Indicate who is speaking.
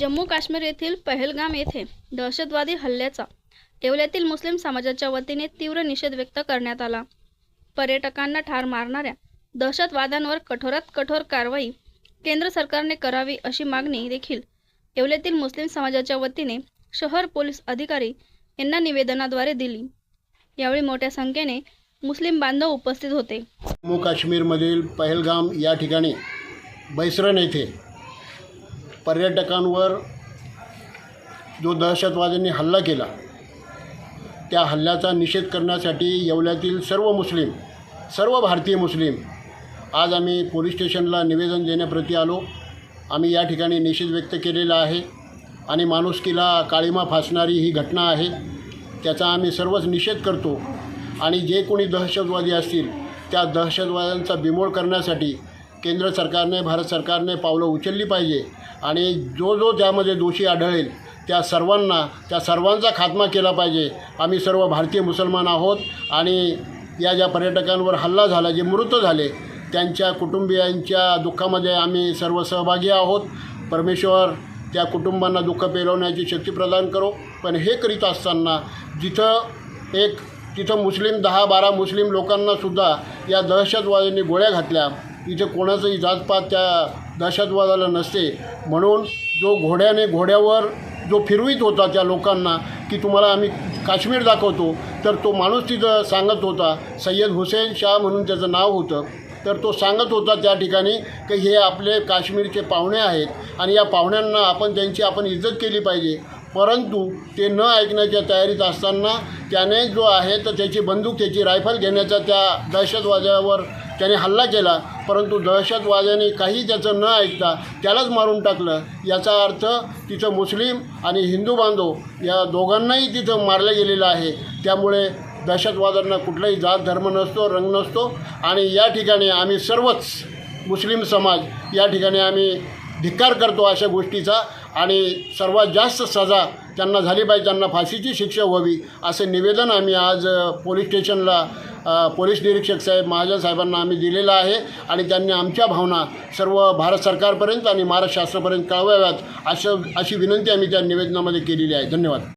Speaker 1: जम्मू काश्मीर येथील पहलगाम येथे दहशतवादी हल्ल्याचा येवल्यातील मुस्लिम समाजाच्या वतीने तीव्र निषेध व्यक्त करण्यात आला. पर्यटकांना ठार मारणाऱ्या दहशतवाद्यांवर कठोरात कठोर कारवाई केंद्र सरकारने करावी अशी मागणी देखील येवल्यातील मुस्लिम समाजाच्या वतीने शहर पोलीस अधिकारी यांना निवेदनाद्वारे दिली. यावेळी मोठ्या संख्येने मुस्लिम बांधव उपस्थित होते.
Speaker 2: जम्मू काश्मीरमधील पहलगाम या ठिकाणी बैसरन येथे पर्यटकांवर जो दहशतवाद्यांनी हल्ला केला त्या हल्ल्याचा निषेध करण्यासाठी येवल्यातील सर्व मुस्लिम सर्व भारतीय मुस्लिम आज आम्ही पोलीस स्टेशनला निवेदन देण्याप्रती आलो. आम्ही या ठिकाणी निषेध व्यक्त केलेला आहे आणि माणुसकीला काळीमा फासणारी ही घटना आहे त्याचा आम्ही सर्वच निषेध करतो. आणि जे कोणी दहशतवादी असतील त्या दहशतवाद्यांचा बिमोड करण्यासाठी केंद्र सरकारने भारत सरकारने पावलं उचलली पाहिजे. आणि जो जो त्यामध्ये दोषी आढळेल त्या सर्वांना त्या सर्वांचा खात्मा केला पाहिजे. आम्ही सर्व भारतीय मुसलमान आहोत आणि या ज्या पर्यटकांवर हल्ला झाला जे मृत झाले त्यांच्या कुटुंबियांच्या दुःखामध्ये आम्ही सर्व सहभागी आहोत. परमेश्वर त्या कुटुंबांना दुःख पेलवण्याची शक्ती प्रदान करो. पण हे करीत असताना जिथं एक तिथं मुस्लिम दहा बारा मुस्लिम लोकांनासुद्धा या दहशतवाद्यांनी गोळ्या घातल्या इथे कोणाचंही जातपात त्या दहशतवादाला नसते. म्हणून जो घोड्याने घोड्यावर जो फिरवीत होता त्या लोकांना की तुम्हाला आम्ही काश्मीर दाखवतो तर तो माणूस तिथं सांगत होता सय्यद हुसेन शाह म्हणून त्याचं नाव होतं. तर तो सांगत होता त्या ठिकाणी की हे आपले काश्मीरचे पाहुणे आहेत आणि या पाहुण्यांना आपण त्यांची आपण इज्जत केली पाहिजे. परंतु ते न ऐकण्याच्या तयारीत असताना त्याने जो आहे तर त्याची बंदूक त्याची रायफल घेण्याचा त्या दहशतवाद्यावर त्याने हल्ला केला परंतु दहशतवाद्याने काही त्याचं न ऐकता त्यालाच मारून टाकलं. याचा अर्थ तिथं मुस्लिम आणि हिंदू बांधव या दोघांनाही तिथं मारलं गेलेलं आहे. त्यामुळे दहशतवाद्यांना कुठलाही जात धर्म नसतो रंग नसतो. आणि या ठिकाणी आम्ही सर्वच मुस्लिम समाज या ठिकाणी आम्ही धिक्कार करतो अशा गोष्टीचा आणि सर्वात जास्त सजा त्यांना झाली पाहिजे त्यांना फाशीची शिक्षा व्हावी असे निवेदन आम्ही आज पोलीस स्टेशनला पोलीस निरीक्षक साहेब महाजन साहेबांना आम्ही दिलेलं आहे आणि त्यांनी आमच्या भावना सर्व भारत सरकारपर्यंत आणि महाराष्ट्र शासनापर्यंत कळवाव्यात असं अशी विनंती आम्ही त्या निवेदनामध्ये केलेली आहे. धन्यवाद.